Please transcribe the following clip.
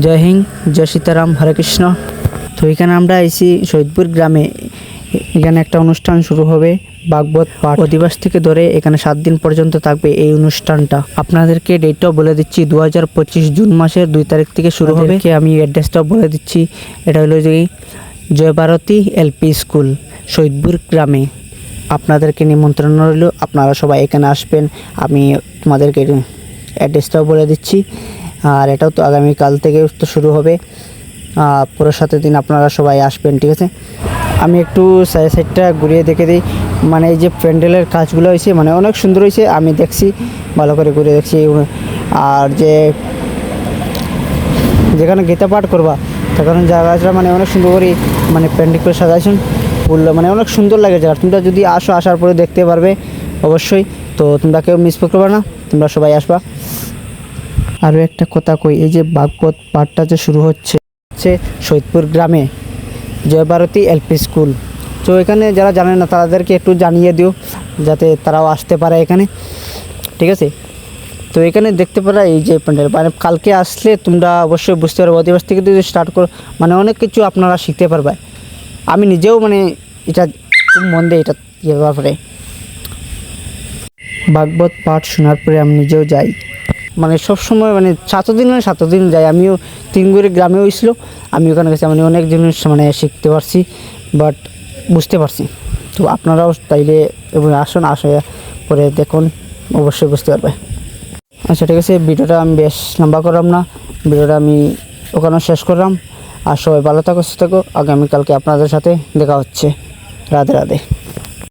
জয় হিং জয় সীতারাম, হরে কৃষ্ণ। তো এখানে আমরা এসি শহীদপুর গ্রামে। এখানে একটা অনুষ্ঠান শুরু হবে ভাগবত পাঠ। অধিবাস থেকে ধরে এখানে সাত দিন পর্যন্ত থাকবে এই অনুষ্ঠানটা। আপনাদেরকে ডেটটাও বলে দিচ্ছি দু হাজার পঁচিশ জুন মাসের দুই তারিখ থেকে শুরু হবে। আমি অ্যাড্রেসটাও বলে দিচ্ছি। এটা হলো যে জয়ভারতী এলপি স্কুল, শহীদপুর গ্রামে। আপনাদেরকে নিমন্ত্রণ রইল। আপনারা সবাই এখানে আসবেন। আমি তোমাদেরকে অ্যাড্রেসটাও বলে দিচ্ছি। আর এটাও তো আগামীকাল থেকে তো শুরু হবে। পুরো সাথে দিন আপনারা সবাই আসবেন, ঠিক আছে? আমি একটু সাইড সাইডটা ঘুরিয়ে দেখে দিই। মানে এই যে প্যান্ডেলের কাজগুলো হয়েছে মানে অনেক সুন্দর হয়েছে, আমি দেখছি, ভালো করে ঘুরে দেখছি। আর যে যেখানে গীতা পাঠ করবা, সেখানে জায়গাটা মানে অনেক সুন্দর করে মানে প্যান্ডেল করে সাজাইছেন। ফুল মানে অনেক সুন্দর লাগে জায়গা তোমরা যদি আসো, আসার পরে দেখতে পারবে, অবশ্যই। তো তোমরা কেউ মিস করবে না, তোমরা সবাই আসবা। আরও একটা কথা কই, এই যে বাগপত পাঠটা যে শুরু হচ্ছে হচ্ছে সৈদপুর গ্রামে জয়ভারতী এলপি স্কুল। তো এখানে যারা জানে না, তাদেরকে একটু জানিয়ে দিও, যাতে তারাও আসতে পারে এখানে। ঠিক আছে? তো এখানে দেখতে পারা এই যে প্যান্ডেল মানে কালকে আসলে তোমরা অবশ্যই বুঝতে পারবে, অধিবাস থেকে যদি স্টার্ট করো মানে অনেক কিছু আপনারা শিখতে পারবে। আমি নিজেও মানে এটা খুব মন দেয় এটা ইয়ে ব্যাপারে। ভাগবত পাঠ শোনার পরে আমি নিজেও যাই। মানে সব সময় মানে সাত দিন মানে সাত দিন যাই আমিও তিনগুড়ি গ্রামে হয়েছিল। আমি ওখানে গেছি মানে অনেক জিনিস মানে শিখতে পারছি বাট বুঝতে পারছি। তো আপনারাও তাইলে আসুন, আসে পরে দেখুন, অবশ্যই বুঝতে পারবে। আচ্ছা ঠিক আছে, ভিডিওটা আমি বেশ লম্বা করলাম না। ভিডিওটা আমি ওখানে শেষ করলাম। আর সবাই ভালো থাকো, সুস্থ থাকো। আগামীকালকে আপনাদের সাথে দেখা হচ্ছে। রাধে রাধে।